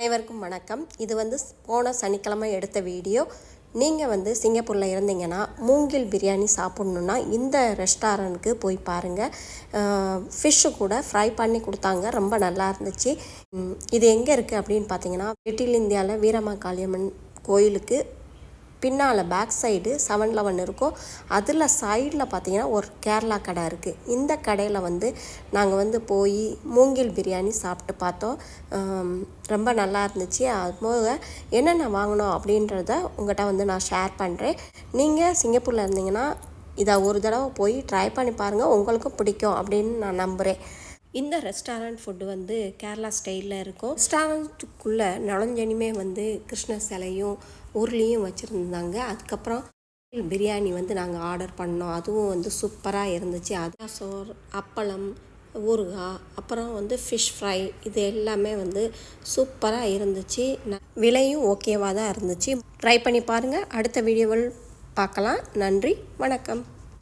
அனைவருக்கும் வணக்கம். இது வந்து போன சனிக்கிழமை எடுத்த வீடியோ. நீங்கள் வந்து சிங்கப்பூரில் இருந்தீங்கன்னா மூங்கில் பிரியாணி சாப்பிட்ணுன்னா இந்த ரெஸ்டாரண்ட்டுக்கு போய் பாருங்கள் ஃபிஷ்ஷு கூட ஃப்ரை பண்ணி கொடுத்தாங்க. ரொம்ப நல்லா இருந்துச்சு. இது எங்கே இருக்குது அப்படின்னு பார்த்தீங்கன்னா லிட்டில் இந்தியாவில் வீரமாகாளியம்மன் கோயிலுக்கு பின்னால் பேக் சைடு செவன் லெவன் இருக்கும். அதில் சைடில் பார்த்தீங்கன்னா ஒரு கேரளா கடை இருக்குது இந்த கடையில் வந்து நாங்கள் வந்து போய் மூங்கில் பிரியாணி சாப்பிட்டு பார்த்தோம். ரொம்ப நல்லா இருந்துச்சு. அது போக என்னென்ன வாங்கினோம் அப்படின்றத உங்கள்கிட்ட வந்து நான் ஷேர் பண்ணுறேன் நீங்கள் சிங்கப்பூரில் இருந்தீங்கன்னா இதை ஒரு தடவை போய் ட்ரை பண்ணி பாருங்கள் உங்களுக்கும் பிடிக்கும் அப்படின்னு நான் நம்புகிறேன் இந்த ரெஸ்டாரண்ட் ஃபுட்டு வந்து கேரளா ஸ்டைலில் இருக்கும். ரெஸ்டாரண்ட்டுக்குள்ளே நுழைஞ்சனியுமே வந்து கிருஷ்ண சிலையும் உருளியும் வச்சுருந்தாங்க. அதுக்கப்புறம் பிரியாணி வந்து நாங்கள் ஆர்டர் பண்ணோம். அதுவும் வந்து சூப்பராக இருந்துச்சு. அது சோறு அப்பளம் ஊறுகாய் அப்புறம் வந்து ஃபிஷ் ஃப்ரை இது எல்லாமே வந்து சூப்பராக இருந்துச்சு. ந- விலையும் ஓகேவாக தான் இருந்துச்சு. ட்ரை பண்ணி பாருங்கள் அடுத்த வீடியோவில் பார்க்கலாம். நன்றி வணக்கம்.